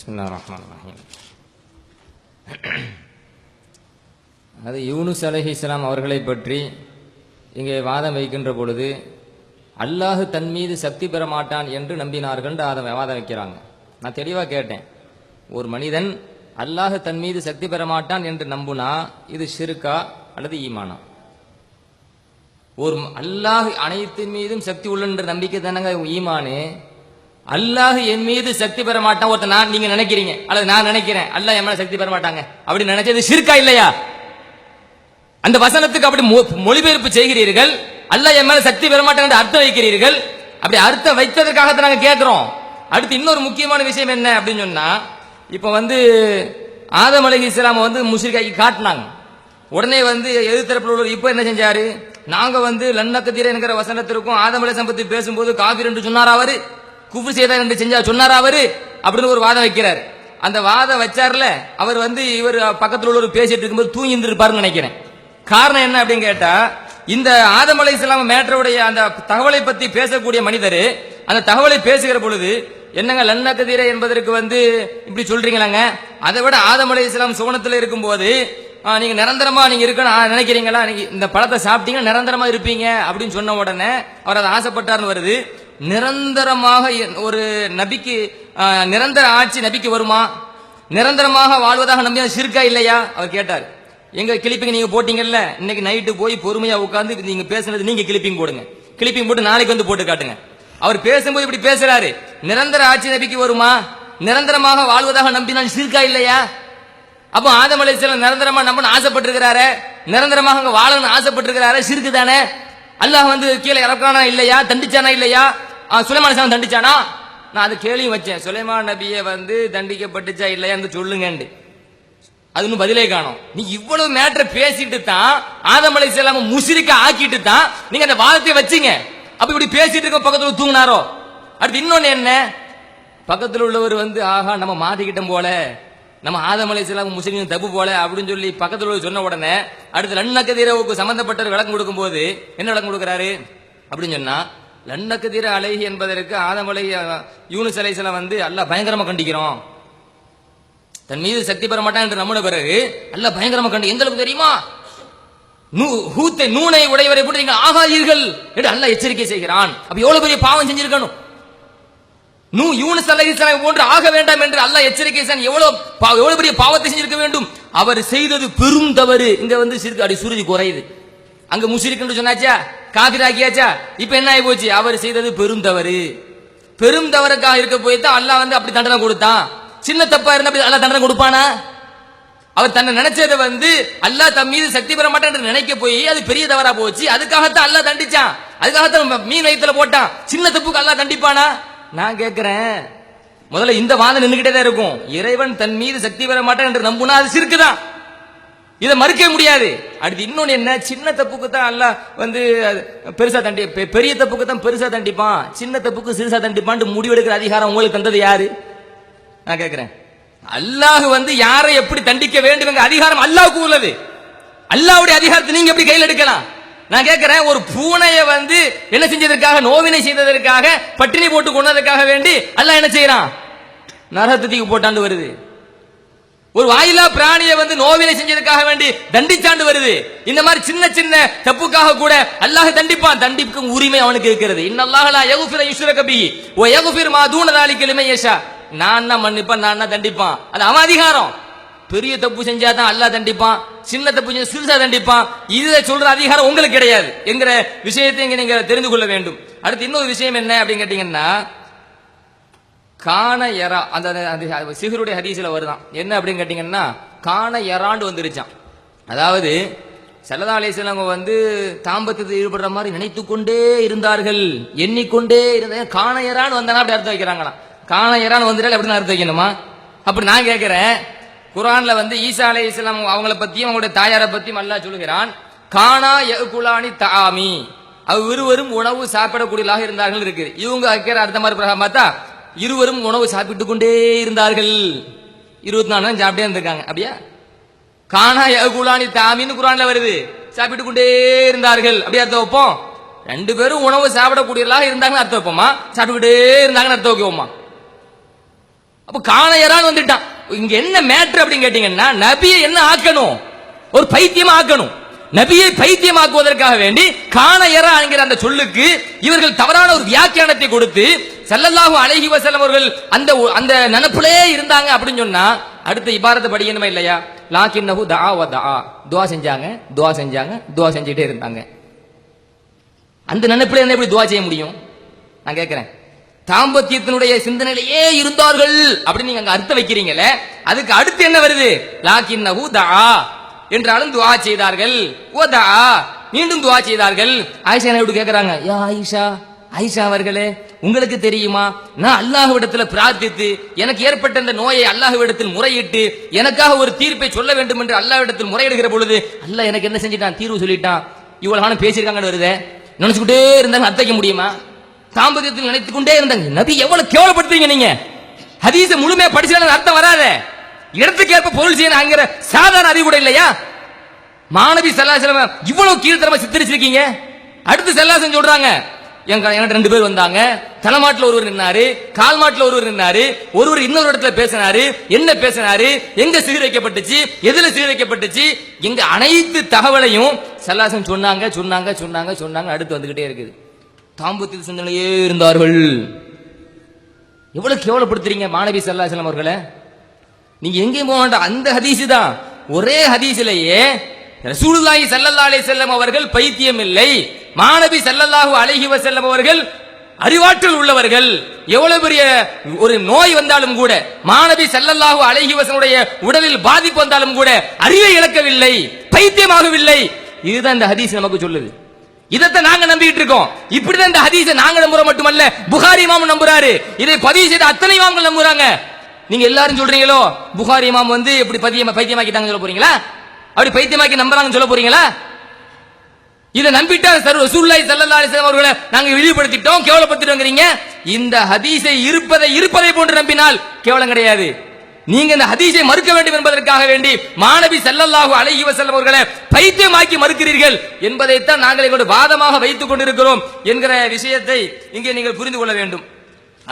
بسم الله الرحمن الرحيم அது யூனுஸ் அலைஹி இஸ்லாம் அவர்களை பற்றி இங்கே வாதம் வைக்கின்ற பொழுது அல்லாஹ் தன் மீது சக்தி பெற மாட்டான் என்று நம்பினார்கள் அதை வாதம் வைக்கிறாங்க நான் தெளிவாக கேட்டேன் ஒரு மனிதன் அல்லாஹ் தன் மீது சக்தி பெற மாட்டான் என்று நம்புனா இது ஷிருக்கா அல்லது ஈமானா ஒரு அல்லாஹ் அனைத்தின் மீதும் சக்தி உள்ளன்ற நம்பிக்கை தானங்க ஈமானு அல்லாஹ் என் மீது சக்தி பெற மாட்டான். ஒருத்தர் நான் நீங்க நினைக்கிறீங்க. அல்லது நான் நினைக்கிறேன். அல்லாஹ் என் மேல சக்தி பெற மாட்டாங்க. அப்படி நினைச்சது ஷிர்கா இல்லையா? அந்த வசனத்துக்கு அப்படி மொ- மொழிபெயர்ப்பு செய்கிறீர்கள். அல்லாஹ் என் மேல சக்தி பெற மாட்டாங்க அர்த்தம் வைக்கிறீர்கள். அப்படி அர்த்தம் வைத்ததற்காக நாங்க கேட்கிறோம் அடுத்து இன்னொரு முக்கியமான விஷயம் என்ன அப்படின்னு சொன்னா இப்ப வந்து ஆதம் அலைஹி இஸ்லாம வந்து முஸ்லிக்காக்கி காட்டினாங்க. உடனே வந்து எதிர்த்தரப்பில் உள்ளவர் இப்ப என்ன செஞ்சாரு? நாங்க வந்து லன்னக்கத்தீர என்கிற வசனத்திற்கும் ஆதமலை சம்பத்தி பேசும்போது காபீர் என்று சொன்னார் அவரு? குஃபு செய்தார் என்று செஞ்சா சொன்னாரா அவரு? அப்படின்னு ஒரு வாதம் வைக்கிறார். அந்த வாதம் வச்சார்ல அவர் வந்து இவர் பக்கத்தில் உள்ளவர் பேசிட்டு இருக்கும்போது தூங்கி இருந்திருப்பாருன்னு நினைக்கிறேன். காரணம் என்ன அப்படின்னு கேட்டா இந்த ஆதம் அலை இஸ்லாம் மேட்டருடைய அந்த தகவலை பத்தி பேசக்கூடிய மனிதர் அந்த தகவலை பேசுகிற பொழுது என்னங்க லன்னக்கதீர என்பதற்கு வந்து இப்படி சொல்றீங்களாங்க? அதை விட ஆதம் அலை இஸ்லாம் சுவனத்தில் இருக்கும்போது போது நீங்க நிரந்தரமா நீங்க இருக்கணும் நினைக்கிறீங்களா? இந்த பழத்தை சாப்பிட்டீங்கன்னா நிரந்தரமா இருப்பீங்க அப்படின்னு சொன்ன உடனே அவர் அதை ஆசைப்பட்டார்னு வருது. நிரந்தரமாக ஒரு நபிக்கு நிரந்தர ஆட்சி நபிக்கு வருமா? நிரந்தரமாக வாழ்வதாக நம்பி சிறுக்கா இல்லையா? அவர் கேட்டார். எங்க கிளிப்பிங் நீங்க போட்டீங்கல்ல இன்னைக்கு நைட்டு போய் பொறுமையா உட்காந்து நீங்க பேசுனது நீங்க கிளிப்பிங் போடுங்க. கிளிப்பிங் போட்டு நாளைக்கு வந்து போட்டு காட்டுங்க. அவர் பேசும்போது இப்படி பேசுறாரு. நிரந்தர ஆட்சி நபிக்கு வருமா? நிரந்தரமாக வாழ்வதாக நம்பினால் சிறுக்கா இல்லையா? அப்போ ஆதம் அலைஹிஸ்ஸலாம் நிரந்தரமா நம்பணும் ஆசைப்பட்டிருக்கிறாரு. நிரந்தரமாக அங்க வாழணும்னு ஆசைப்பட்டிருக்கிறாரு சிறுக்கு தானே? அல்லாஹ் வந்து கீழே இறக்கானா இல்லையா? தண்டிச்சானா இல்லையா? சுலைமான் சாமி தண்டிச்சானா? நான் அது கேள்வியும் வச்சேன். சுலைமான் நபியை வந்து தண்டிக்கப்பட்டுச்சா இல்லையான்னு சொல்லுங்கண்டு. அது இன்னும் பதிலே காணும். நீ இவ்வளவு மேட்டரை பேசிட்டு தான் ஆதம் அலை செல்லாம முசிரிக்க ஆக்கிட்டு தான் நீங்க அந்த வாதத்தை வச்சீங்க. அப்ப இப்படி பேசிட்டு இருக்க பக்கத்துல தூங்கினாரோ? அடுத்து இன்னொன்னு என்ன? பக்கத்துல உள்ளவர் வந்து ஆஹா நம்ம மாத்திக்கிட்டோம் போல. நம்ம ஆதம் அலை செல்லாம முஸ்லீம் தப்பு போல அப்படின்னு சொல்லி பக்கத்துல உள்ளவர் சொன்ன உடனே அடுத்து லன்னக்கதீரவுக்கு சம்பந்தப்பட்டவர் விளக்கம் கொடுக்கும்போது என்ன விளக்கம் கொடுக்குறாரு? அப்படின்னு சொன்னா லன்னக்கதீர அலைஹி என்பதற்கு ஆதமலை யூனிஸ் யூனுஸ் வந்து அல்ல பயங்கரமா கண்டிக்கிறோம். தன் மீது சக்தி பெற மாட்டான் என்று நம்பின பிறகு அல்ல பயங்கரமா கண்டு எந்த அளவுக்கு தெரியுமா? நூ- ஹூத்தை நூனை உடையவரை போட்டு நீங்கள் ஆகாதீர்கள் என்று அல்ல எச்சரிக்கை செய்கிறான். அப்ப எவ்வளவு பெரிய பாவம் செஞ்சிருக்கணும்? நூ யூனிஸ் அலைஹிஸ்ஸலாம் போன்று ஆக வேண்டாம் என்று அல்லாஹ் எச்சரிக்கை செய்ய எவ்வளவு எவ்வளவு பெரிய பாவத்தை செஞ்சிருக்க வேண்டும்? அவர் செய்தது பெரும் தவறு. இங்க வந்து சிறுக்கு அடி சுருதி குறையுது. அங்க முஷிரிக்குன்னு சொன்னாச்சா? காபிராக்கியாச்சா? இப்ப என்ன ஆகி போச்சு? அவர் செய்தது பெரும் தவறு. பெரும் தவறுக்காக இருக்க போய் தான் அல்லாஹ் வந்து அப்படி தண்டனை கொடுத்தான். சின்ன தப்பா இருந்தா அப்படி அல்லாஹ் தண்டனை கொடுப்பானா? அவர் தன்னை நினைச்சதை வந்து அல்லாஹ் தம் மீது சக்தி பெற மாட்டேன் என்று நினைக்க போய் அது பெரிய தவறா போச்சு. அதுக்காகத்தான் அல்லாஹ் தண்டிச்சான். அதுக்காகத்தான் மீன் வயித்துல போட்டான். சின்ன தப்புக்கு அல்லாஹ் தண்டிப்பானா? நான் கேட்கிறேன் முதல்ல இந்த வாதம் நின்றுகிட்டே தான் இருக்கும். இறைவன் தன் மீது சக்தி பெற மாட்டான் என்று நம்புனா அது சிறுக்குதான். இதை மறுக்க முடியாது. அடுத்து இன்னொன்று என்ன? சின்ன தப்புக்கு தான் அல்லாஹ் வந்து அது பெருசா தண்டி பெ- பெரிய தப்புக்கு தான் பெருசா தண்டிப்பான். சின்ன தப்புக்கு சிறுசா தண்டிப்பான்ட்டு முடிவெடுக்கிற அதிகாரம் உங்களுக்கு தந்தது யாரு? நான் கேட்கிறேன் அல்லாஹ் வந்து யாரை எப்படி தண்டிக்க வேண்டும் அதிகாரம் அல்லாவுக்கு உள்ளது. அல்லாஹ்வுடைய அதிகாரத்தை நீங்க எப்படி கையில் எடுக்கலாம்? நான் கேட்கிறேன் ஒரு பூனையை வந்து என்ன செஞ்சதற்காக நோவினை செய்ததற்காக பட்டினி போட்டு கொண்டதற்காக வேண்டி அல்லாஹ் என்ன செய்யறான்? நரகத்துக்கு போட்டாண்டு வருது. ஒரு வாயிலா பிராணியை வந்து நோவினை செஞ்சதுக்காக வேண்டி தண்டிச்சாண்டு வருது. இந்த மாதிரி சின்ன சின்ன தப்புக்காக கூட அல்லாஹ் தண்டிப்பான். தண்டிக்கும் உரிமை அவனுக்கு இருக்கிறது. இன்னல்லாஹலா யகுஃபிர யுஷ்ரக கபி ஓ யகுஃபிர் மா தூன தாலிக லிமன் நான் தான் மன்னிப்பான் நான் தான் தண்டிப்பான். அது அவன் அதிகாரம். பெரிய தப்பு செஞ்சா தான் அல்லாஹ் தண்டிப்பான். சின்ன தப்பு செஞ்சா சிறுசா தண்டிப்பான். இதை சொல்ற அதிகாரம் உங்களுக்கு கிடையாது. என்கிற விஷயத்தை இங்க நீங்க தெரிந்து கொள்ள வேண்டும். அடுத்து இன்னொரு விஷயம் என்ன அப்படின்னு கேட்டீங்கன்னா காண எரா அந்த அந்த- அந்த சிகருடைய ஹதீஸ்ல வருதான். என்ன அப்படின்னு கேட்டீங்கன்னா காண எறாண்டு வந்துருச்சான் அதாவது சல்லதா அலிஸ்லாம வந்து தாம்பத்தியத்தில் ஈடுபடுற மாதிரி நினைத்து கொண்டே இருந்தார்கள். எண்ணிக்கொண்டே இருந்த காண எறான்னு வந்தானா அப்படி அர்த்தம் வைக்கிறாங்களாம். காண எறான்னு வந்துட்டால் எப்படி அர்த்தம் வைக்கணுமா? அப்படி நான் கேட்கிறேன் குரான்ல வந்து ஈசா அலை இஸ்லாம் அவங்கள பத்தியும் அவங்களுடைய தாயாரை பத்தியும் அல்லா சொல்லுகிறான் காணா குலானி தாமி அவ்விருவரும் உணவு சாப்பிடக்கூடியதாக இருந்தார்கள் இருக்கு. இவங்க வைக்கிற அடுத்த மாதிரி பார்த்தா இருவரும் உணவு சாப்பிட்டு கொண்டே இருந்தார்கள். இருபத்தி நாலு நேரம் சாப்பிட்டே இருந்திருக்காங்க. அப்படியா? காணா யகுலானி தாமின்னு குரான்ல வருது. சாப்பிட்டு கொண்டே இருந்தார்கள். அப்படியே அர்த்தம் வைப்போம்? ரெண்டு பேரும் உணவு சாப்பிடக்கூடியவர்களாக இருந்தாங்கன்னு அர்த்தம் வைப்போமா? சாப்பிட்டுக்கிட்டே இருந்தாங்கன்னு அர்த்தம் வைக்கவோமா? அப்ப காணையரான் வந்துட்டான். இங்க என்ன மேட்ரு அப்படின்னு கேட்டீங்கன்னா நபியை என்ன ஆக்கணும்? ஒரு பைத்தியமா ஆக்கணும். நபியை பைத்தியமாக்குவதற்காக வேண்டி காணையரா என்கிற அந்த சொல்லுக்கு இவர்கள் தவறான ஒரு வியாக்கியானத்தை கொடுத்து ஸல்லல்லாஹு அழகி வசலம் அவர்கள் அந்த அந்த நினைப்பிலே இருந்தாங்க அப்படின்னு சொன்னா அடுத்த இபாரத்தை படிக்கணுமா இல்லையா? லாக்கின்னஹு தா வ தா துவா செஞ்சாங்க துவா செஞ்சாங்க துவா செஞ்சுட்டே இருந்தாங்க. அந்த நினைப்பில் என்ன எப்படி துவா செய்ய முடியும்? நான் கேட்கிறேன். தாம்பத்தியத்தினுடைய சிந்தனையிலேயே இருந்தார்கள் அப்படின்னு நீங்க அங்க அர்த்தம் வைக்கிறீங்களே அதுக்கு அடுத்து என்ன வருது? லாக்கின்னஹு தா என்றாலும் துவா செய்தார்கள். ஓ மீண்டும் துவா செய்தார்கள். ஆயிஷா எப்படி கேட்கிறாங்க யா ஆயிஷா ஆயிஷா அவர்களே உங்களுக்கு தெரியுமா? நான் அல்லாஹுவிடத்தில் பிரார்த்தித்து எனக்கு ஏற்பட்ட இந்த நோயை அல்லாஹுவிடத்தில் முறையிட்டு எனக்காக ஒரு தீர்ப்பை சொல்ல வேண்டும் என்று அல்லாஹ்விடத்தில் முறையிடுகிற பொழுது அல்லாஹ் எனக்கு என்ன செஞ்சிட்டான்? தீர்வு சொல்லிட்டான். இவ்வளவு காலம் பேசியிருக்காங்கன்னு வருதே. நினைச்சுக்கிட்டே இருந்தாங்க அத்தைக்க முடியுமா? தாம்பத்தியத்தில் நினைத்துக்கொண்டே இருந்தாங்க. நபி எவ்வளவு கேவலப்படுத்துறீங்க நீங்க? ஹதீச முழுமையா படிச்சாலும் அர்த்தம் வராத. இடத்துக்கேற்ப பொருள் செய்யணுங்கிற சாதாரண அறிவு கூட இல்லையா? மாணவி செல்லாசலம் இவ்வளவு கீழ்த்தரமா சித்தரிச்சிருக்கீங்க? அடுத்து செல்லாசன் சொல்றாங்க எங்க என்கிட்ட ரெண்டு பேர் வந்தாங்க. தலைமாட்டில் ஒருவர் நின்னாரு கால் மாட்டில் ஒருவர் நின்னாரு ஒருவர் இன்னொரு இடத்துல பேசினாரு என்ன பேசினாரு எங்க சீரழிக்கப்பட்டுச்சு எதுல சீரழிக்கப்பட்டுச்சு எங்க அனைத்து தகவலையும் செல்லாசன் சொன்னாங்க சொன்னாங்க சொன்னாங்க சொன்னாங்க அடுத்து வந்துகிட்டே இருக்குது. தாம்பூத்தில் சிந்தனையே இருந்தார்கள். எவ்வளவு கேவலப்படுத்துறீங்க மாணவி செல்லாசலம் அவர்களை? நீங்க எங்கேயும் போக வேண்டாம். அந்த ஹதீஸ் தான். ஒரே ஹதீஸிலேயே ரசூலுல்லாஹி ஸல்லல்லாஹு அலைஹி வஸல்லம் அவர்கள் பைத்தியம் இல்லை. மாணவி சல்லல்லாஹு அலைஹி வஸல்லம் அவர்கள் அறிவாற்றல் உள்ளவர்கள். எவ்வளவு பெரிய ஒரு நோய் வந்தாலும் கூட மாணவி செல்லல்லாஹு அலைஹி உடலில் பாதிப்பு வந்தாலும் கூட அறிவை இழக்கவில்லை பைத்தியமாகவில்லை. இதுதான் இந்த ஹதீஸ் நமக்கு சொல்லுது. இதைத்தான் நாங்க நம்பிட்டு இருக்கோம். இப்படிதான் இந்த ஹதீஸை நாங்க நம்புறோம் மட்டுமல்ல புகாரி மாமன் நம்புறாரு. இதை பதிவு செய்த அத்தனை இமாம்கள் நம்புறாங்க. நீங்க எல்லாரும் சொல்றீங்களோ? புகாரி இமாம் வந்து எப்படி பைத்தியம் பைத்தியமாக்கிட்டாங்க சொல்ல போறீங்களா? அப்படி பைத்தியமாக்கி நம்புறாங்கன்னு சொல்ல போறீங்களா? இதை நம்பிட்டா சர்வ சூழ்நிலை செல்லல்லா அவர்களை நாங்க இழிவுபடுத்திட்டோம் கேவலப்படுத்திட்டோங்கிறீங்க. இந்த ஹதீஸை இருப்பதை இருப்பதை போன்று நம்பினால் கேவலம் கிடையாது. நீங்க இந்த ஹதீஸை மறுக்க வேண்டும் என்பதற்காக வேண்டி மாணவி செல்லல்லாஹு அலைஹி வஸல்லம் அவர்களை பைத்தியமாக்கி மறுக்கிறீர்கள் என்பதைத்தான் நாங்கள் எங்களோட வாதமாக வைத்துக் கொண்டிருக்கிறோம் என்கிற விஷயத்தை இங்கே நீங்கள் புரிந்து கொள்ள வேண்டும்.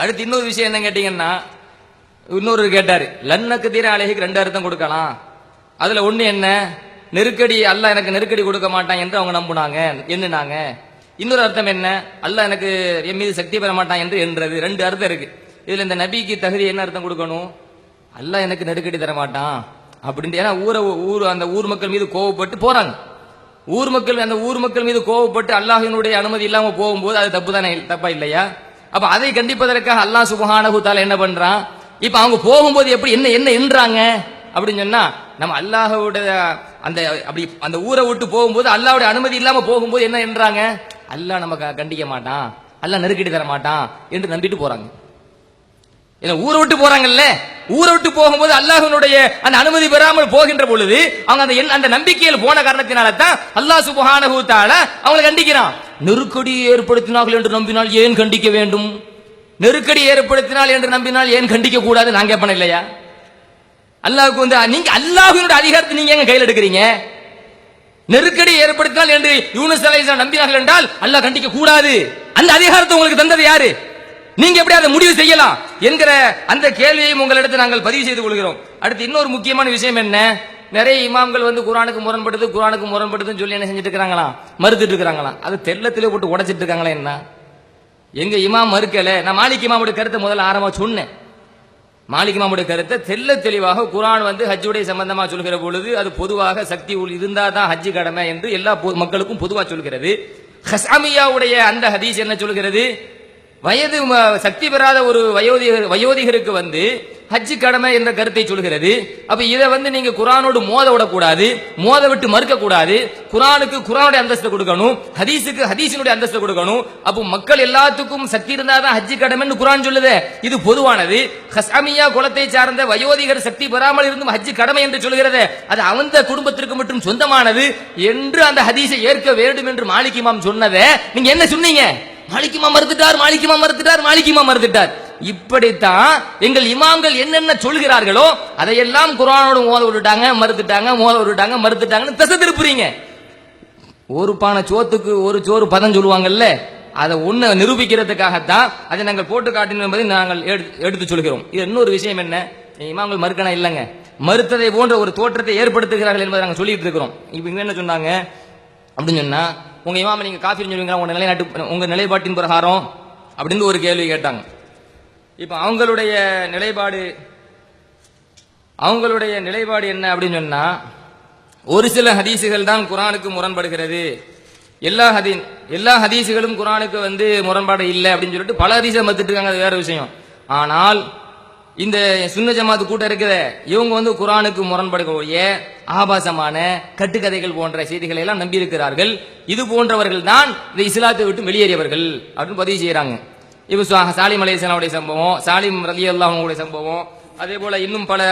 அடுத்து இன்னொரு விஷயம் என்ன கேட்டீங்கன்னா இன்னொரு கேட்டாரு லன்னக்கு தீர அழகிக்கு ரெண்டு அர்த்தம் கொடுக்கலாம். அதுல ஒண்ணு என்ன? நெருக்கடி அல்லாஹ் எனக்கு நெருக்கடி கொடுக்க மாட்டான் என்று அவங்க நம்புனாங்க. எண்ணுனாங்க. இன்னொரு அர்த்தம் என்ன? அல்லாஹ் எனக்கு என் மீது சக்தி பெற மாட்டான் என்று என்றது. ரெண்டு அர்த்தம் இருக்கு. இதுல இந்த நபிக்கு தகுதி என்ன அர்த்தம் கொடுக்கணும்? அல்லாஹ் எனக்கு நெருக்கடி தர மாட்டான். அப்படின்ட்டு ஏன்னா ஊரை ஊர் அந்த ஊர் மக்கள் மீது கோவப்பட்டு போறாங்க. ஊர் மக்கள் அந்த ஊர் மக்கள் மீது கோவப்பட்டு அல்லாஹினுடைய அனுமதி இல்லாம போகும்போது அது தப்பு தானே தப்பா இல்லையா? அப்ப அதை கண்டிப்பதற்காக அல்லாஹ் சுபஹானஹு தஆலா என்ன பண்றான்? இப்ப அவங்க போகும்போது எப்படி என்ன என்ன என்றாங்க? அப்படின்னு சொன்னா நம்ம அல்லாஹோட அந்த அப்படி அந்த ஊரை விட்டு போகும்போது அல்லாஹ்வுடைய அனுமதி இல்லாம போகும்போது என்ன என்றாங்க? அல்லாஹ் நம்ம கண்டிக்க மாட்டான். அல்லாஹ் நெருக்கடி தர மாட்டான் என்று நம்பிட்டு போறாங்க. ஏன்னா ஊரை விட்டு போறாங்கல்ல? ஊரை விட்டு போகும்போது அல்லாஹனுடைய அந்த அனுமதி பெறாமல் போகின்ற பொழுது அவங்க அந்த அந்த நம்பிக்கையில் போன காரணத்தினால தான் அல்லாஹ் சுபஹானஹு தஆலா அவங்களை கண்டிக்கிறான். நெருக்கடி ஏற்படுத்தினார்கள் என்று நம்பினால் ஏன் கண்டிக்க வேண்டும்? நெருக்கடி ஏற்படுத்தினால் என்று நம்பினால் ஏன் கண்டிக்க கூடாது நான் கேட்பேன் இல்லையா? அல்லாவுக்கு வந்து நீங்க அல்லாஹினுடைய அதிகாரத்தை நீங்க எங்க கையில் எடுக்கிறீங்க? நெருக்கடி ஏற்படுத்தினால் என்று யூனிஸ் அலைஹிஸ்ஸலாம் நம்பினார்கள் என்றால் அல்லாஹ் கண்டிக்க கூடாது அந்த அதிகாரத்தை உங்களுக்கு தந்தது யாரு? நீங்க எப்படி அதை முடிவு செய்யலாம்? என்கிற அந்த கேள்வியையும் உங்களிடத்தில் நாங்கள் பதிவு செய்து கொள்கிறோம். அடுத்து இன்னொரு முக்கியமான விஷயம் என்ன? நிறைய இமாம்கள் வந்து குரானுக்கு முரண்படுது குரானுக்கு முரண்படுதுன்னு சொல்லி என்ன செஞ்சுட்டு இருக்காங்களாம் மறுத்துட்டு இருக்காங்களாம் அது தெல்லத்திலே போட்டு உடைச்சிட்டு இருக்காங்களா என்ன? எங்க இமாம் மறுக்கல? நான் மாலிக் இமாமுடைய கருத்தை முதல்ல ஆரம்பமா சொன்னேன். மாலிக் இமாமுடைய கருத்தை தெள்ள தெளிவாக குரான் வந்து ஹஜ்ஜுடைய சம்பந்தமா சொல்கிற பொழுது அது பொதுவாக சக்தி உள் இருந்தா தான் ஹஜ்ஜு கடமை என்று எல்லா மக்களுக்கும் பொதுவா சொல்கிறது. ஹசாமியாவுடைய அந்த ஹதீஸ் என்ன சொல்கிறது? வயது ம- சக்தி பெறாத ஒரு வயோதிகர் வயோதிகருக்கு வந்து ஹஜ்ஜு கடமை என்ற கருத்தை சொல்கிறது. அப்ப இதை வந்து நீங்க குரானோடு மோத விடக்கூடாது மோத விட்டு மறுக்க கூடாது குரானுக்கு குரானுடைய அந்தஸ்து கொடுக்கணும் ஹதீஸுக்கு ஹதீஸினுடைய அந்தஸ்து கொடுக்கணும். அப்போ மக்கள் எல்லாத்துக்கும் சக்தி இருந்தாதான் ஹஜ்ஜு கடமைன்னு குரான் சொல்லுது. இது பொதுவானது. ஹசாமியா குலத்தை சார்ந்த வயோதிகர் சக்தி பெறாமல் இருந்தும் ஹஜ்ஜு கடமை என்று சொல்கிறது அது அந்த குடும்பத்திற்கு மட்டும் சொந்தமானது என்று அந்த ஹதீஸை ஏற்க வேண்டும் என்று மாலிக் சொன்னதை. நீங்க என்ன சொன்னீங்க? மாலிக்கிமா மறுத்துட்டார் மாலிக்கிமா மறுத்துட்டார் மாலிக்கிமா மறுத்துட்டார். இப்படித்தான் எங்கள் இமாம்கள் என்னென்ன சொல்கிறார்களோ அதையெல்லாம் குரானோடு மோத விட்டுட்டாங்க மறுத்துட்டாங்க மோத விட்டுட்டாங்க மறுத்துட்டாங்கன்னு திசை திருப்புறீங்க. ஒரு பானை சோத்துக்கு ஒரு சோறு பதம் சொல்லுவாங்கல்ல அதை ஒன்று நிரூபிக்கிறதுக்காகத்தான் அதை நாங்கள் போட்டு காட்டினோம் என்பதை நாங்கள் எடுத்து- சொல்கிறோம். இது இன்னொரு விஷயம் என்ன? இமாம்கள் மறுக்கணும் இல்லைங்க. மறுத்ததை போன்ற ஒரு தோற்றத்தை ஏற்படுத்துகிறார்கள் என்பதை நாங்கள் சொல்லிட்டு இருக்கிறோம். இப்போ என்ன சொன்னாங்க? அப்படின்னு சொன்னால் உங்கள் இமாம நீங்கள் காஃபி சொல்லுவீங்களா? உங்கள் நிலைநாட்டு உங்கள் நிலைப்பாட்டின் பிரகாரம் அப்படின்னு ஒரு கேள்வி கேட்டாங்க. இப்போ அவங்களுடைய நிலைப்பாடு அவங்களுடைய நிலைப்பாடு என்ன அப்படின்னு சொன்னா ஒரு சில ஹதீசுகள் தான் குரானுக்கு முரண்படுகிறது. எல்லா ஹதீ எல்லா ஹதீசுகளும் குரானுக்கு வந்து முரண்பாடு இல்லை அப்படின்னு சொல்லிட்டு பல ஹதீஸை மறுத்துட்டு இருக்காங்க அது வேற விஷயம். ஆனால் இந்த சுன்ன ஜமாத்து கூட்டம் இருக்கிற இவங்க வந்து குரானுக்கு முரண்படக்கூடிய ஆபாசமான கட்டுக்கதைகள் போன்ற செய்திகளை எல்லாம் நம்பி இருக்கிறார்கள் இது போன்றவர்கள் தான் இந்த இஸ்லாத்தை விட்டு வெளியேறியவர்கள் அப்படின்னு பதிவு செய்யறாங்க இப்போ சா- சாலிம் அலைஹிஸ்ஸலாமுடைய சம்பவம் சாலிம் ரலி அல்லாஹுடைய சம்பவம் அதே போல இன்னும் பல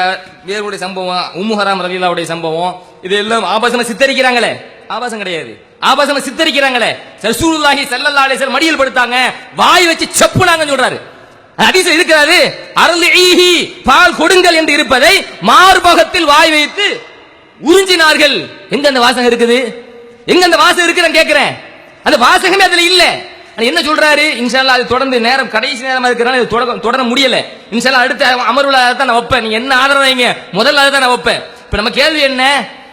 பேருடைய சம்பவம் உம்மு ஹராம் ரலிலாவுடைய சம்பவம் இது எல்லாம் ஆபாசமா சித்தரிக்கிறாங்களே? ஆபாசம் கிடையாது. ஆபாசமா சித்தரிக்கிறாங்களே? ரசூலுல்லாஹி சல்லல்லா அலைஹி மடியில் படுத்தாங்க வாய் வச்சு செப்புனாங்கன்னு சொல்றாரு. ஹதீஸ் இருக்கிறாரு அருள் பால் கொடுங்கள் என்று இருப்பதை மார்பகத்தில் வாய் வைத்து உறிஞ்சினார்கள். எங்க அந்த வாசகம் இருக்குது? எங்க அந்த வாசகம் இருக்குது? நான் கேட்கிறேன். அந்த வாசகமே அதுல இல்லை. என்ன சொல்றாரு? இன்ஷால்லா அது தொடர்ந்து நேரம் கடைசி நேரமா இருக்கிறனால இது தொடர தொடர முடியல. இன்ஷால்லா அடுத்த அமர்வுல அதை தான் நான் வைப்பேன். நீங்க என்ன ஆதரவைங்க முதல்ல அதை தான் நான் வைப்பேன். இப்ப நம்ம கேள்வி என்ன?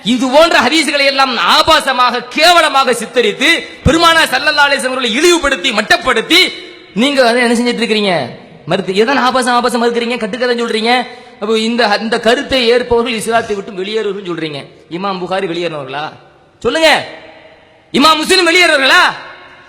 இது போன்ற ஹதீஸ்களை எல்லாம் ஆபாசமாக கேவலமாக சித்தரித்து பெருமானா சல்லல்லா அலிஸ்லாம் இழிவுபடுத்தி மட்டப்படுத்தி நீங்க அதை என்ன செஞ்சிட்டு இருக்கிறீங்க? மறுத்து எதன் ஆபாசம் ஆபாசம் மறுக்கிறீங்க? கட்டுக்கதை சொல்றீங்க. அப்போ இந்த இந்த கருத்தை ஏற்பவர்கள் இஸ்லாத்தை விட்டு வெளியேறுவர்கள் சொல்றீங்க. இமாம் புகாரி வெளியேறினவர்களா? சொல்லுங்க. இமாம் முஸ்லிம் வெளியேறவர்களா?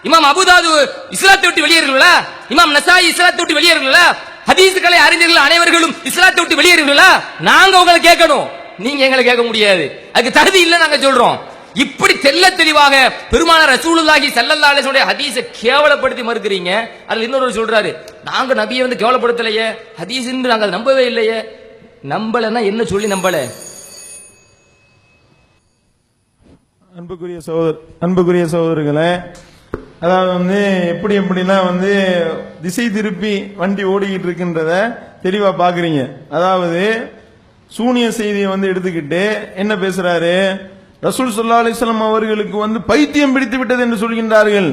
இமாம் அபுதாது இஸ்லாத்தை விட்டு வெளியேறுகளா இமாம் நசாயி இஸ்லாத்தை விட்டு வெளியேறுகளா ஹதீஸ்களை அறிஞர்கள் அனைவர்களும் இஸ்லாத்தை விட்டு வெளியேறுகளா நாங்க உங்களை கேட்கணும். நீங்க எங்களை கேட்க முடியாது. அதுக்கு தகுதி இல்லை நாங்க சொல்றோம். இப்படி தெல்ல தெளிவாக பெருமான ரசூலுல்லாஹி ஸல்லல்லாஹு அலைஹி வஸல்லம் ஹதீஸை கேவலப்படுத்தி மறுக்கிறீங்க. அதுல இன்னொரு சொல்றாரு. நாங்க நபியை வந்து கேவலப்படுத்தலையே. ஹதீஸ் நாங்க அதை நம்பவே இல்லையே. நம்பலன்னா என்ன சொல்லி நம்பல? அன்புக்குரிய சகோதர அன்புக்குரிய சகோதரர்களே அதாவது வந்து எப்படி எப்படிலாம் வந்து திசை திருப்பி வண்டி ஓடிக்கிட்டு இருக்குன்றத தெளிவா பாக்குறீங்க. அதாவது சூனிய செய்தியை வந்து எடுத்துக்கிட்டு என்ன பேசுறாரு? ரசூல் ஸல்லல்லாஹு அலிஸ்லாம் அவர்களுக்கு வந்து பைத்தியம் பிடித்து விட்டது என்று சொல்கின்றார்கள்.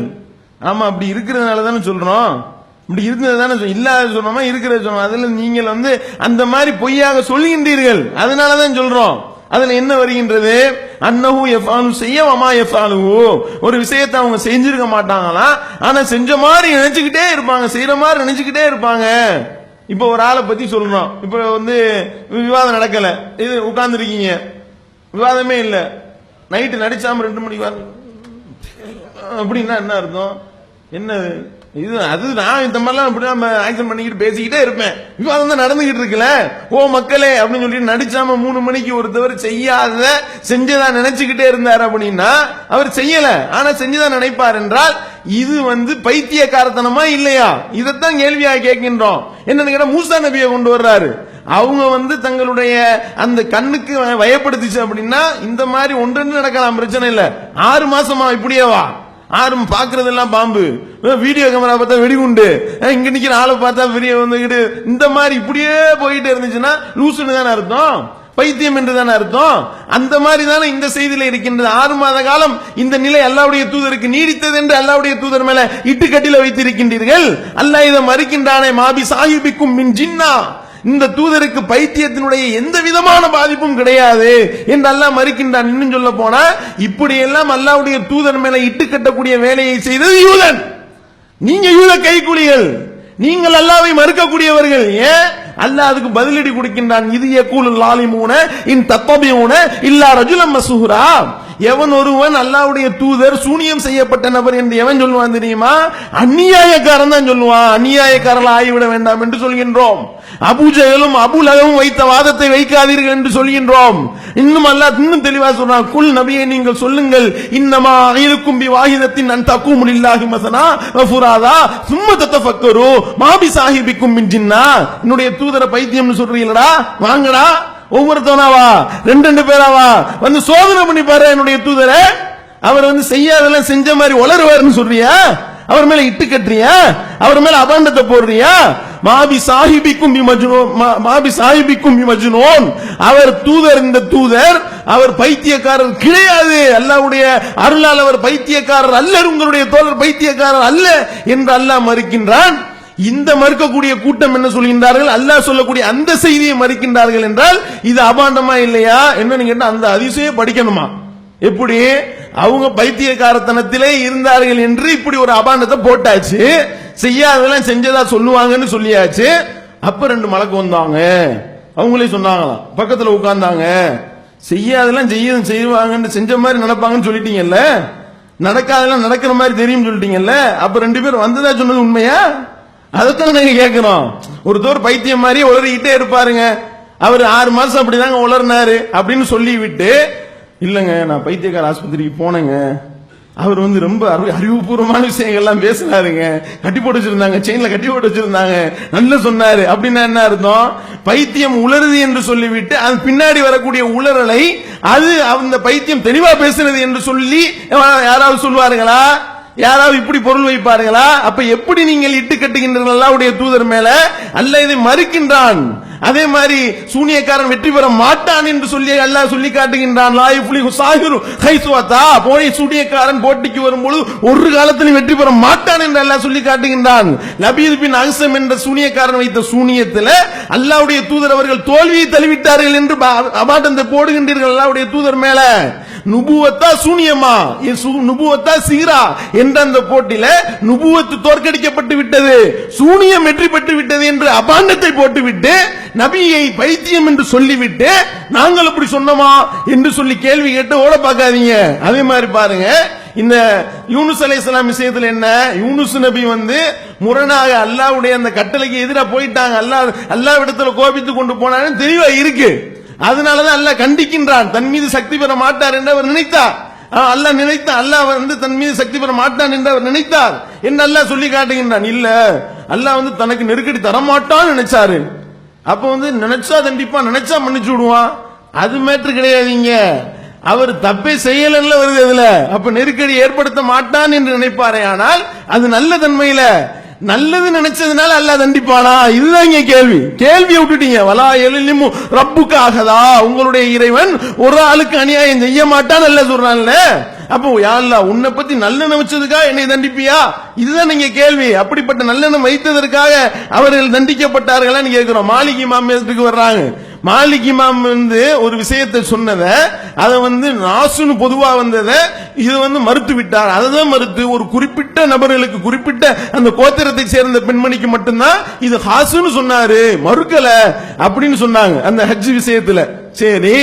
ஆமா அப்படி இருக்கிறதுனால தானே சொல்றோம். இப்படி இருந்தது தானே சொல்~ இல்லாத சொன்னோமா இருக்கிறத சொன்னோம் அதுல நீங்கள் வந்து அந்த மாதிரி பொய்யாக சொல்கின்றீர்கள். அதனால தான் சொல்றோம். அதுல என்ன வருகின்றது? அன்னஹு எஃபாலு செய்ய வமா எஃபாலு ஒரு விஷயத்தை அவங்க செஞ்சிருக்க மாட்டாங்களாம் ஆனா செஞ்ச மாதிரி நினைச்சுக்கிட்டே இருப்பாங்க செய்யற மாதிரி நினைச்சுக்கிட்டே இருப்பாங்க. இப்போ ஒரு ஆளை பத்தி சொல்றோம். இப்போ வந்து விவாதம் நடக்கல. இது உட்கார்ந்துருக்கீங்க. விவாதமே இல்லை. நைட்டு நடிச்சாம ரெண்டு மணிக்கு வர அப்படின்னா என்ன அர்த்தம்? என்ன இது அது நான் இந்த மாதிரிலாம் அப்படி நம்ம ஆக்சன் பண்ணிக்கிட்டு பேசிக்கிட்டே இருப்பேன். விவாதம் தான் நடந்துகிட்டு இருக்குல்ல? ஓ மக்களே அப்படின்னு சொல்லி நடிச்சாம மூணு மணிக்கு ஒருத்தவர் செய்யாத செஞ்சதா நினைச்சுக்கிட்டே இருந்தார் அப்படின்னா அவர் செய்யல. ஆனா செஞ்சுதான் நினைப்பார் என்றால் இது வந்து பைத்தியக்காரத்தனமா இல்லையா? இதைத்தான் கேள்வியா கேட்கின்றோம். என்னன்னு கேட்டா மூசா நபியை கொண்டு வர்றாரு. அவங்க வந்து தங்களுடைய அந்த கண்ணுக்கு வயப்படுத்துச்சு அப்படின்னா இந்த மாதிரி ஒன்று நடக்கலாம் பிரச்சனை இல்ல. ஆறு மாசமா இப்படியேவா? ஆறு பாக்குறதெல்லாம் பாம்பு. வீடியோ கேமரா பார்த்தா வெடிகுண்டு. இங்க நிக்கிற ஆளை பார்த்தா பெரிய வந்துகிட்டு இந்த மாதிரி இப்படியே போயிட்டு இருந்துச்சுன்னா லூசுன்னு தானே அர்த்தம்? பைத்தியம் என்று தானே அர்த்தம்? அந்த மாதிரி தானே இந்த செய்தியில இருக்கின்றது. ஆறு மாத காலம் இந்த நிலை அல்லாவுடைய தூதருக்கு நீடித்தது என்று அல்லாவுடைய தூதர் மேல இட்டுக்கட்டில வைத்திருக்கின்றீர்கள். அல்லாஹ் இதை மறுக்கின்றானே மாபி சாஹிபிக்கும் மின் ஜின்னா. இந்த தூதருக்கு பைத்தியத்தினுடைய எந்த விதமான பாதிப்பும் கிடையாது என்று அல்லாஹ் மறுக்கின்றான். இன்னும் சொல்ல போனா இப்படி எல்லாம் அல்லாவுடைய தூதர் மேல இட்டு கட்டக்கூடிய வேலையை செய்தது யூதன். நீங்க யூத கைக்கூலிகள் நீங்கள் அல்லாவை மறுக்கக்கூடியவர்கள். ஏன்? அல்லாஹ் அதுக்கு பதிலடி கொடுக்கின்றான். இது யக்கூல் லாலிமூன இன் தத்தபியூன இல்லா ரஜுலம் மசுஹுரா. எவன் ஒருவன் அல்லாவுடைய தூதர் சூனியம் செய்யப்பட்ட நபர் என்று எவன் சொல்லுவான் தெரியுமா? அந்நியாயக்காரன் தான் சொல்லுவான். அந்நியாயக்காரன் ஆகிவிட வேண்டாம் என்று சொல்கின்றோம். அபுஜகலும் அபுலகமும் வைத்த வாதத்தை வைக்காதீர்கள் என்று சொல்கின்றோம். இன்னும் அல்ல இன்னும் தெளிவா சொல்றான். குல் நபியை நீங்கள் சொல்லுங்கள். இன்னமா இருக்கும் பி நன் அன் தக்கும் இல்லாஹி மசனா வஃபுராதா சும்ம தத்தஃபக்கரு மாபி சாஹிபிக்கும் மின் ஜின்னா. என்னுடைய தூதர பைத்தியம்னு சொல்றீங்களடா? வாங்கடா. ஒவ்வொருத்தவனாவா? ரெண்டு ரெண்டு பேராவா? வந்து சோதனை பண்ணி பாரு என்னுடைய தூதரை. அவர் வந்து செய்யாதெல்லாம் செஞ்ச மாதிரி உளருவாருன்னு சொல்றியா? அவர் மேல இட்டு கட்டுறியா? அவர் மேல அபாண்டத்தை போடுறியா? மாபி சாஹிபிக்கும் மா- மாபி சாஹிபிக்கும் பி அவர் தூதர் இந்த தூதர் அவர் பைத்தியக்காரர் கிடையாது. அல்லாவுடைய அருளால் அவர் பைத்தியக்காரர் அல்ல உங்களுடைய தோழர் பைத்தியக்காரர் அல்ல என்று அல்லாஹ் மறுக்கின்றான். இந்த மறுக்கக்கூடிய கூட்டம் என்ன சொல்கின்றார்கள்? அல்லாஹ் சொல்லக்கூடிய அந்த செய்தியை மறுக்கின்றார்கள் என்றால் இது அபாண்டமா இல்லையா? என்னன்னு கேட்டா அந்த அதிசய படிக்கணுமா? எப்படி? அவங்க பைத்தியக்காரத்தனத்திலே இருந்தார்கள் என்று இப்படி ஒரு அபாண்டத்தை போட்டாச்சு. செய்யாததெல்லாம் செஞ்சதா சொல்லுவாங்கன்னு சொல்லியாச்சு. அப்ப ரெண்டு மலக்கு வந்தாங்க. அவங்களே சொன்னாங்களாம். பக்கத்துல உட்கார்ந்தாங்க. செய்யாதெல்லாம் செய்ய செய்வாங்கன்னு செஞ்ச மாதிரி நடப்பாங்கன்னு சொல்லிட்டீங்கல்ல? நடக்காதெல்லாம் நடக்கிற மாதிரி தெரியும் சொல்லிட்டீங்கல்ல? அப்ப ரெண்டு பேரும் வந்ததா சொன்னது உண்மையா? அதைத்தான் நாங்க கேட்கிறோம். ஒருத்தர் பைத்தியம் மாதிரி உளறிக்கிட்டே இருப்பாருங்க. அவர் ஆறு மாசம் அப்படிதாங்க உளர்னாரு அப்படின்னு சொல்லிவிட்டு இல்லைங்க நான் பைத்தியக்கார ஆஸ்பத்திரிக்கு போனேங்க. அவர் வந்து ரொம்ப அறிவுபூர்வமான விஷயங்கள்லாம் பேசினாருங்க. கட்டி போட்டு வச்சிருந்தாங்க செயின்ல கட்டி போட்டு வச்சிருந்தாங்க. நல்லா சொன்னாரு. அப்படின்னா என்ன அர்த்தம்? பைத்தியம் உளருது என்று சொல்லிவிட்டு அது பின்னாடி வரக்கூடிய உளறலை அது அந்த பைத்தியம் தெளிவா பேசுனது என்று சொல்லி யாராவது சொல்லுவாருங்களா யாராவது இப்படி பொருள் வைப்பார்களா? அப்ப எப்படி நீங்கள் இட்டு கட்டுகின்றீர்கள் அல்லாஹ்வுடைய தூதர் மேல? அல்ல இதை மறுக்கின்றான். அதே மாதிரி சூனியக்காரன் வெற்றி பெற மாட்டான் என்று சொல்லி அல்லாஹ் சொல்லி காட்டுகின்றான். லாய் புலி சாகிரு ஹைசுவாத்தா போய் சூனியக்காரன் போட்டிக்கு வரும்பொழுது ஒரு காலத்திலும் வெற்றி பெற மாட்டான் என்று அல்லாஹ் சொல்லி காட்டுகின்றான். நபீது பின் அகசம் என்ற சூனியக்காரன் வைத்த சூனியத்தில் அல்லாவுடைய தூதர் அவர்கள் தோல்வியை தழுவிட்டார்கள் என்று பா- போடுகின்றீர்கள் அல்லாவுடைய தூதர் மேல. நுபுவத்தா சூனியமா? நுபுவத்தா சீரா? என்ற அந்த போட்டியில நுபுவத்து தோற்கடிக்கப்பட்டு விட்டது. சூனியம் வெற்றி பெற்று விட்டது என்று அபாண்டத்தை போட்டுவிட்டு நபியை பைத்தியம் என்று சொல்லிவிட்டு நாங்கள் அப்படி சொன்னோமா என்று சொல்லி கேள்வி கேட்டு ஓட பார்க்காதீங்க. அதே மாதிரி பாருங்க. இந்த யூனுஸ் அலைஹிஸ்ஸலாம் விஷயத்துல என்ன? யூனுஸ் நபி வந்து முரணாக அல்லாவுடைய அந்த கட்டளைக்கு எதிராக போயிட்டாங்க. அல்லாஹ் அல்லாஹ் இடத்துல கோபித்து கொண்டு போனான்னு தெளிவா இருக்கு. அதனாலதான் அல்லாஹ் கண்டிக்கின்றான். தன் மீது சக்தி பெற மாட்டார் என்று அவர் நினைத்தார். ஆ, அல்லாஹ் நினைத்த அல்லாஹ் வந்து தன் மீது சக்தி பெற மாட்டான் என்று அவர் நினைத்தார். என்று அல்லாஹ் சொல்லி காட்டுகின்றான். இல்ல அல்லாஹ் வந்து தனக்கு நெருக்கடி தர மாட்டான்னு நினைச்சாரு. அப்ப வந்து நினைச்சா தண்டிப்பான் நினைச்சா மன்னிச்சு விடுவான். அது மேட்ரு கிடையாதுங்க அவர் தப்பே செய்யலன்னு வருது அதுல. அப்ப நெருக்கடி ஏற்படுத்த மாட்டான் என்று நினைப்பாரே ஆனால் அது நல்ல தன்மையில. நல்லது நினைச்சதுனால அல்ல தண்டிப்பானா? இதுதான் இங்க கேள்வி. கேள்வியை விட்டுட்டீங்க. வலா எழிலும் ரப்புக்காகதா? உங்களுடைய இறைவன் ஒரு ஆளுக்கு அநியாயம் செய்ய மாட்டான் அல்ல சொல்றான்ல. அப்போ யா உன்னை பத்தி நல்லெண்ணம் வச்சதுக்கா என்னை தண்டிப்பியா? இதுதான் நீங்க கேள்வி. அப்படிப்பட்ட நல்லெண்ணம் வைத்ததற்காக அவர்கள் தண்டிக்கப்பட்டார்களான்னு கேட்கிறோம். மாலிகி மாமியத்துக்கு வர்றாங்க? மாலிக் இமாம் வந்து ஒரு விஷயத்தை சொன்னதை அதை வந்து நாசுன்னு பொதுவாக வந்ததை இது வந்து மறுத்து விட்டார். அதுதான் மறுத்து ஒரு குறிப்பிட்ட நபர்களுக்கு குறிப்பிட்ட அந்த கோத்திரத்தை சேர்ந்த பெண்மணிக்கு மட்டும்தான் இது ஹாசுன்னு சொன்னாரு. மறுக்கல அப்படின்னு சொன்னாங்க அந்த ஹஜ் விஷயத்துல. சரி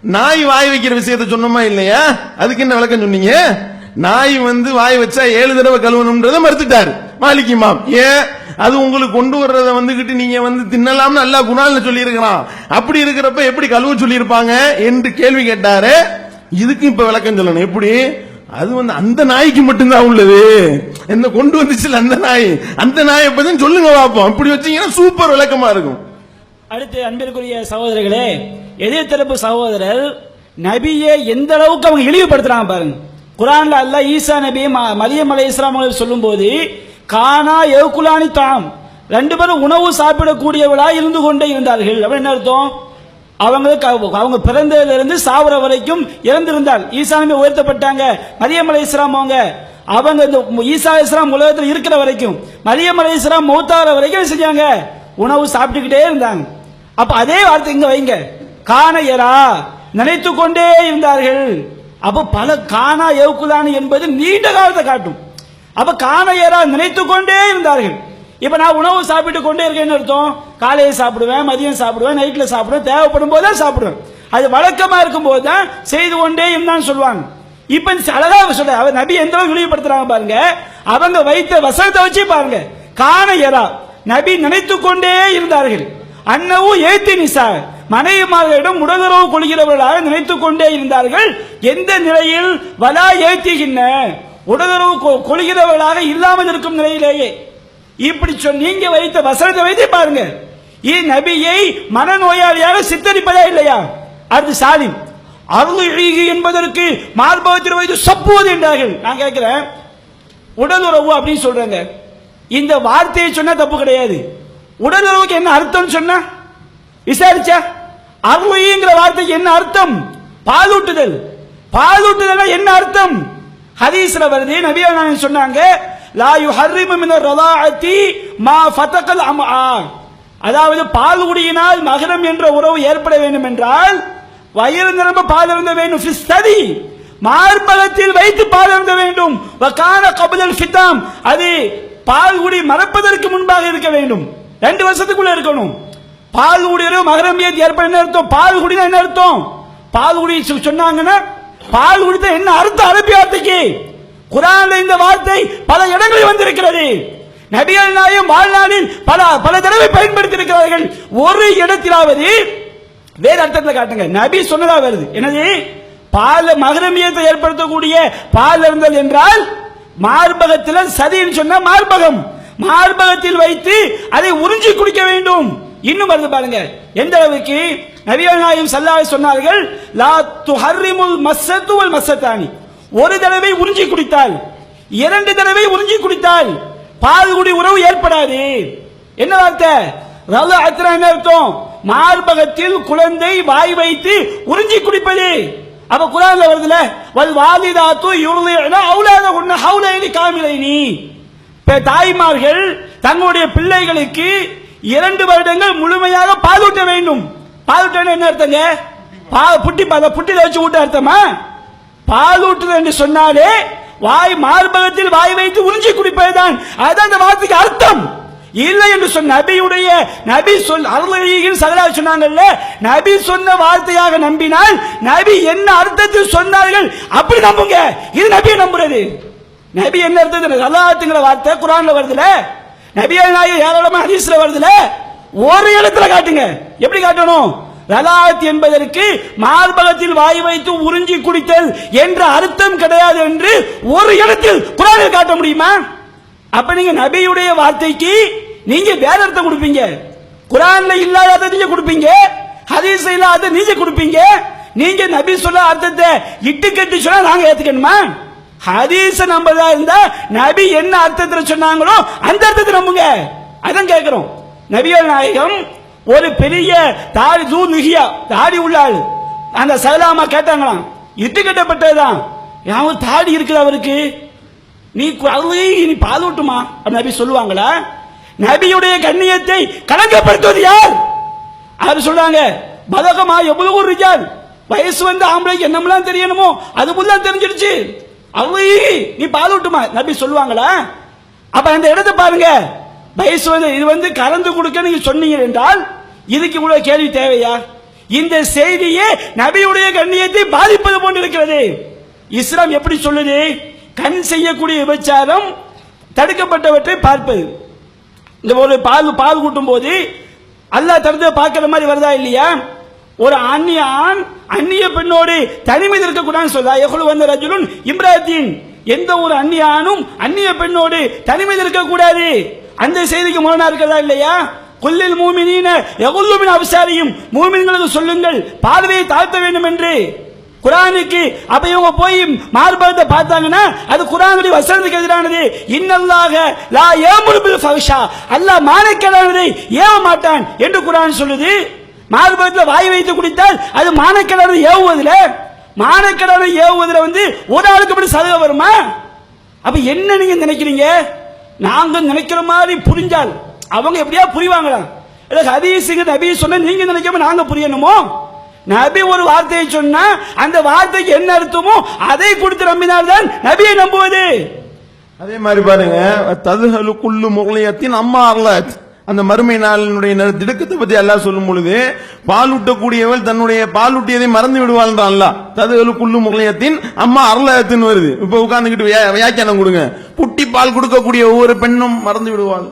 நாய் வாய் வைக்கிற விஷயத்த சொன்னோமா இல்லையா? அதுக்கு என்ன விளக்கம் சொன்னீங்க? நாய் வந்து வாய் வச்சா ஏழு தடவை கழுவணும்ன்றத மறுத்துட்டாரு. மாலிக் இமாம். ஏன்? அது உங்களுக்கு கொண்டு வர்றத வந்துகிட்டு நீங்க வந்து தின்னலாம்னு நல்லா குணால்னு சொல்லி இருக்கிறான் அப்படி இருக்கிறப்ப எப்படி கழுவ சொல்லியிருப்பாங்க என்று கேள்வி கேட்டாரு. இதுக்கு இப்ப விளக்கம் சொல்லணும். எப்படி? அது வந்து அந்த நாய்க்கு மட்டும்தான் உள்ளது. என்ன கொண்டு வந்துச்சுல அந்த நாய்? அந்த நாயை பத்தி சொல்லுங்க பார்ப்போம். இப்படி வச்சீங்கன்னா சூப்பர் விளக்கமா இருக்கும். அடுத்து அன்பிற்குரிய சகோதரர்களே எதிர்த்தரப்பு சகோதரர் நபியை எந்த அளவுக்கு அவங்க இழிவுபடுத்துறாங்க பாருங்க. குரான்ல அல்ல ஈசா நபி மரியம் அலை இஸ்லாம் சொல்லும் போது கானா எவுக்குலானி தாம். ரெண்டு பேரும் உணவு சாப்பிடக்கூடியவளா இருந்து கொண்டே இருந்தார்கள். அப்படின்னு என்ன அர்த்தம்? அவங்களுக்கு அவங்க பிறந்ததிலிருந்து சாவர வரைக்கும் இறந்திருந்தால். ஈசா நபி உயர்த்தப்பட்டாங்க. மரியம் அலை இஸ்லாம் அவங்க அவங்க இந்த ஈசா இஸ்லாம் உலகத்தில் இருக்கிற வரைக்கும் மரியம் அலை இஸ்லாம் மௌத்தார வரைக்கும் செஞ்சாங்க? உணவு சாப்பிட்டுக்கிட்டே இருந்தாங்க. அப்ப அதே வார்த்தை இங்க வைங்க. காணையரா நினைத்து கொண்டே இருந்தார்கள். அப்ப பல காணா எவுக்குலான் என்பது நீண்ட காலத்தை காட்டும். அப்ப காணையரா நினைத்து கொண்டே இருந்தார்கள். இப்ப நான் உணவு சாப்பிட்டு கொண்டே இருக்கேன்னு அர்த்தம். காலையில சாப்பிடுவேன் மதியம் சாப்பிடுவேன் நைட்ல சாப்பிடுவேன் தேவைப்படும் போது தான் சாப்பிடுவேன். அது வழக்கமா இருக்கும் போது தான் செய்து கொண்டே இருந்தான்னு சொல்லுவாங்க. இப்ப இந்த அழகா சொல்ற அவர் நபி எந்த அளவுக்கு இழிவுபடுத்துறாங்க பாருங்க. அவங்க வைத்த வசனத்தை வச்சு பாருங்க. காணையரா நபி நினைத்து கொண்டே இருந்தார்கள். அன்னவு ஏத்தி நிசா மனைவிமார்களிடம் உடலுறவு கொள்கிறவர்களாக நினைத்துக் கொண்டே இருந்தார்கள். எந்த நிலையில் வலா ஏத்திகின்ற உடலுறவு கொ- கொள்கிறவர்களாக இல்லாமல் இருக்கும் நிலையிலேயே. இப்படி சொல் நீங்க வைத்த வசனத்தை வைத்து பாருங்க. இந்நபியை நபியை மனநோயாளியாக சித்தரிப்பதா இல்லையா? அது சாதி அருள் என்பதற்கு மார்பகத்தில் வைத்து சப்புவது என்றார்கள். நான் கேட்கிறேன். உடலுறவு அப்படின்னு சொல்றாங்க. இந்த வார்த்தையை சொன்னா தப்பு கிடையாது. உடலுறவுக்கு என்ன அர்த்தம் சொன்ன? விசாரிச்சா? அருளிங்கிற வார்த்தைக்கு என்ன அர்த்தம்? பாலூட்டுதல். பாலூட்டுதல் என்ன அர்த்தம்? ஹதீஸ்ல வருது நபியா சொன்னாங்க லா யுஹர்ரிமு மின ரலாஅத்தி மா ஃபதகல் அம்ஆ. அதாவது பால் குடியினால் மகரம் என்ற உறவு ஏற்பட வேண்டும் என்றால் வயிறு நிரம்ப பால் இருந்த வேண்டும் ஃபி ஸ்ததி மார்பகத்தில் வைத்து பால் இருந்த வேண்டும். வகான கபுதல் ஃபிதாம். அது பால் குடி மறப்பதற்கு முன்பாக இருக்க வேண்டும். ரெண்டு வருஷத்துக்குள்ள இருக்கணும். பால் குடியோ மகரமியத் ஏற்பட என்ன அர்த்தம்? பால் குடினா என்ன அர்த்தம்? பால் குடி சொன்னாங்கன்னா பால் குடித்த என்ன அர்த்தம் அரபி வார்த்தைக்கு? குரான்ல இந்த வார்த்தை பல இடங்களில் வந்திருக்கிறது. நபிகள் நாயும் வாழ்நாளில் பல பல தடவை பயன்படுத்தி இருக்கிறார்கள் ஒரு இடத்திலாவது வேறு அர்த்தத்தில் காட்டுங்க. நபி சொன்னதா வருது. என்னது? பால மகரமியத்தை ஏற்படுத்தக்கூடிய பால் இருந்தல் என்றால் மார்பகத்தில் சதின்னு சொன்னால் மார்பகம். மார்பகத்தில் வைத்து அதை உறிஞ்சி குடிக்க வேண்டும். இன்னும் வருது பாருங்க. எந்த அளவுக்கு நபிகள் நாயகம் சல்லாஹ் சொன்னார்கள் லா துஹர்ரிமுல் மஸ்ஸத்து வல் மஸ்ஸத்தானி. ஒரு தடவை உறிஞ்சி குடித்தால் இரண்டு தடவை உறிஞ்சி குடித்தால் பால் உறவு ஏற்படாது. என்ன வார்த்தை? ரலு அத்ரா என்ன அர்த்தம்? மார்பகத்தில் குழந்தை வாய் வைத்து உறிஞ்சி குடிப்பது. அப்ப குரான்ல வருதுல வல் வாலிதாத்து யுர்லினா அவுலாத உன்ன ஹவுலைனி காமிலைனி. தாய்மார்கள் தங்களுடைய பிள்ளைகளுக்கு இரண்டு வருடங்கள் முழுமையாக பாலூட்ட வேண்டும். பாலூட்ட என்ன அர்த்தங்க? பா- புட்டி புட்டில வச்சு ஊட்ட அர்த்தமா? பாலூட்டுதல் என்று சொன்னாலே வாய் மார்பகத்தில் வாய் வைத்து உறிஞ்சி குடிப்பதுதான். அதுதான் அந்த வார்த்தைக்கு அர்த்தம். இல்லை என்று சொன்ன நபியுடைய நபி சொல் அருளையின் சகலா சொன்னாங்கல்ல நபி சொன்ன வார்த்தையாக நம்பினால் நபி என்ன அர்த்தத்தில் சொன்னார்கள் அப்படி நம்புங்க. இது நபியை நம்புறது. நபி என்ன அர்த்தத்தில் சலாத்துங்கிற வார்த்தை குரான்ல வருதுல? நபிய நாயகம் ஏராளமா ஹதீஸ்ல வருதுல? ஒரு இடத்துல காட்டுங்க. எப்படி காட்டணும்? ரலாத் என்பதற்கு மார்பகத்தில் வாய் வைத்து உறிஞ்சி குடித்தல் என்ற அர்த்தம் கிடையாது என்று ஒரு இடத்தில் குரானில் காட்ட முடியுமா? அப்ப நீங்க நபியுடைய வார்த்தைக்கு நீங்க வேற அர்த்தம் கொடுப்பீங்க. குரான்ல இல்லாத நீங்க கொடுப்பீங்க. ஹதீஸ் இல்லாத நீங்க கொடுப்பீங்க. நீங்க நபி சொல்ல அர்த்தத்தை இட்டு கட்டி சொன்னா நாங்க ஏத்துக்கணுமா? ஹதீஸ் நம்பதா இருந்தா நபி என்ன அர்த்தத்தில் சொன்னாங்களோ அந்த அர்த்தத்தை நம்புங்க. அதான் கேட்கிறோம் நபிகள் நாயகம் ஒரு பெரிய தாடி தூ நிகியா தாடி உள்ள ஆளு. அந்த சகலாமா கேட்டாங்களாம். இட்டு கட்டப்பட்டதுதான். யாவும் தாடி இருக்குது அவருக்கு? நீ கு- அருளை நீ பாலூட்டுமா? அப்படின்னு நபி சொல்லுவாங்களா? நபியுடைய கண்ணியத்தை கலங்கப்படுத்துவது யார்? அவர் சொல்றாங்க பதகமா எவ்வளவு ரிஜால். வயசு வந்து ஆம்பளைக்கு என்னமெல்லாம் தெரியணுமோ அது புல்லாம் தெரிஞ்சிருச்சு. அருளை நீ பாலூட்டுமா நபி சொல்லுவாங்களா? அப்ப அந்த இடத்தை பாருங்க. வயசு வந்து இது வந்து கலந்து கொடுக்க நீங்க சொன்னீங்க என்றால் இதுக்கு இவ்வளவு கேள்வி தேவையா? இந்த செய்தியே நபியுடைய கண்ணியத்தை பாதிப்பது போன்று இருக்கிறது. இஸ்லாம் எப்படி சொல்லுது? கண் செய்யக்கூடிய விபச்சாரம் தடுக்கப்பட்டவற்றை பார்ப்பது. இந்த ஒரு பால் பால் கூட்டும் போது அல்லாஹ் தடுத்து பார்க்கிற மாதிரி வருதா இல்லையா? ஒரு அந்நிய ஆண் அந்நிய பெண்ணோடு தனிமையில் இருக்கக்கூடாதுன்னு சொல்றா. எவ்வளவு வந்த ரஜுலுன் இம்ராத்தின் எந்த ஒரு அந்நிய ஆணும் அந்நிய பெண்ணோடு தனிமையில் இருக்கக்கூடாது அந்த செய்திக்கு முரணா இருக்கிறதா இல்லையா? கொல்லில் மூமினீன எவ்வளவு அவசாரியும் மூமின்களுக்கு சொல்லுங்கள் பார்வையை தாழ்த்த வேண்டும் என்று குரானுக்கு அப்ப இவங்க போய் மார்பகத்தை பார்த்தாங்கன்னா அது குரானுடைய வசனத்துக்கு எதிரானது. இன்னல்லாக லா ஏமுரு பில் ஃபஹ்ஷா. அல்லாஹ் மானக்கேடானதை ஏவ மாட்டான் என்று குரான் சொல்லுது. மார்பகத்தில் வாய் வைத்து குடித்தால் அது மானக்கேடானதை ஏவுவதில் மானக்கேடானதை ஏவுவதில் வந்து ஒரு ஆளுக்கு அப்படி சலுகை வருமா? அப்ப என்ன நீங்க நினைக்கிறீங்க? நாங்க நினைக்கிற மாதிரி புரிஞ்சால் அவங்க எப்படியா புரிவாங்களா? இல்ல ஹதீஸுங்க நபி சொன்ன நீங்க நினைக்காம நாங்க புரியணுமோ? நபி ஒரு வார்த்தையை சொன்னா அந்த வார்த்தைக்கு என்ன அர்த்தமோ அதை கொடுத்து நம்பினால்தான் நபியை நம்புவது. அதே மாதிரி பாருங்க ததுஹலு குல்லு முகலியத்தின் அம்மா அர்லாத் அந்த மறுமை நாளினுடைய திடுக்கத்தை பத்தி அல்லாஹ் சொல்லும் பொழுது பாலூட்டக்கூடியவள் தன்னுடைய பாலூட்டியதை மறந்து விடுவாள்ன்றான் அல்லா ததுஹலு குள்ளு முகலையத்தின் அம்மா அர்லாத்துன்னு வருது. இப்ப உட்கார்ந்துக்கிட்டு வியா- வியாக்கியானம் கொடுங்க. புட்டி பால் கொடுக்கக்கூடிய ஒவ்வொரு பெண்ணும் மறந்து விடுவாள்.